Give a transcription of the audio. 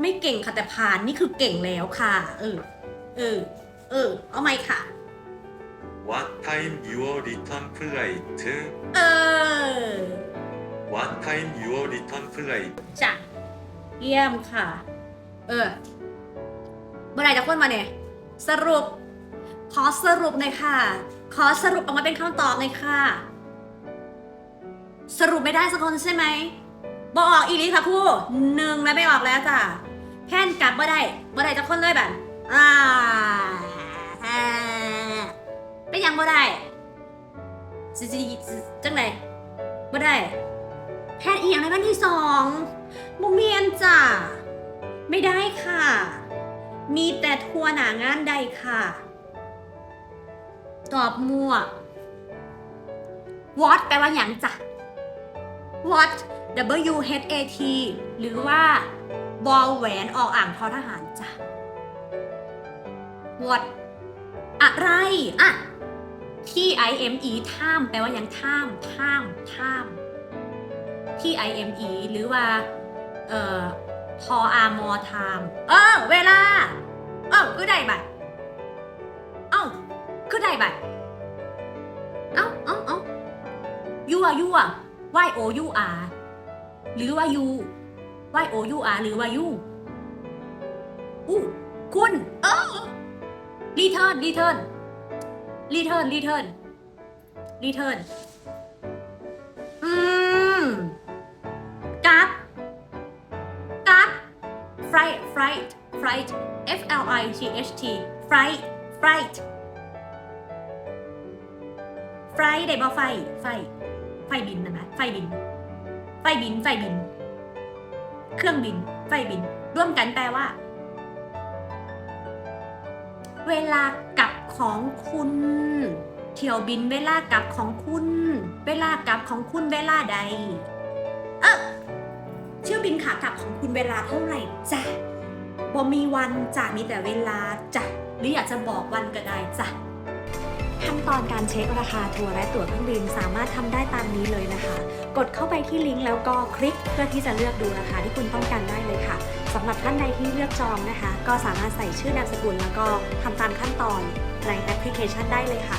ไม่เก่งค่ะแต่ผ่านนี่คือเก่งแล้วค่ะ เออ เออ เออ เอาไหมค่ะ What time your return flight? เออ What time your return flight? จ้ะเยี่ยมค่ะ เออเมื่อไหร่จะพ้นมาเนี่ย สรุป ขอสรุปหน่อยค่ะ ขอสรุปออกมาเป็นคำตอบหน่อยค่ะ สรุปไม่ได้สักคนใช่ไหมบอกออกอีหลีค่ะครู่หนึ่งแล้วไม่ออกแล้วจ้ะ แพ่นกลับมื่ได้มื่ไหร่จะพ้นเลยแบบอ่าอ่าเป็นยังบ่ได้จิจิจังไหนบ่ได้ แพทย์เอียงในวันที่สองโมเมียนจ้ะไม่ได้ค่ะ มีแต่ทัวร์หนางานใดค่ะ ตอบมั่ว what แปลว่าหยังจ้ะ what W H A T หรือว่า บอลแหวนออกอ่างทอทหารจ้ะ what อะไรอะ T I M E ท่าม แปลว่ายังท่ามท่ามท่าม T I M E หรือว่า เอ่อทออามอทาม เออ เวลา เออคือได้บัตรเอ้าคือได้บัตรเอ้าเอ้าเอ้ายูอะยูอะ Y O U R หรือว่า U Y O U R หรือว่า U อู้คุณเออ return return return return return อืมกับกับ fright fright fright F L I G H T fright fright fright ได้บ่ไฟ ไฟ ไฟบินนะนะไฟบิน ไฟบิน ไฟบิน เครื่องบิน ไฟบิน ร่วมกันแปลว่า เวลากลับของคุณ เที่ยวบินเวลากลับของคุณ เวลากลับของคุณเวลาใด เออเที่ยวบินขากลับของคุณเวลาเท่าไหร่จ้ะบ่มีวันจ้ะมีแต่เวลาจ้ะหรืออยากจะบอกวันก็ได้จ้ะ ขั้นตอนการเช็คราคาทัวร์และตั๋วเครื่องบินสามารถทำได้ตามนี้เลยนะคะ กดเข้าไปที่ลิงก์แล้วก็คลิกเพื่อที่จะเลือกดูราคาที่คุณต้องการได้เลยค่ะสำหรับท่านใดที่เลือกจองนะคะ ก็สามารถใส่ชื่อนามสกุลแล้วก็ทำตามขั้นตอนในแอปพลิเคชันได้เลยค่ะ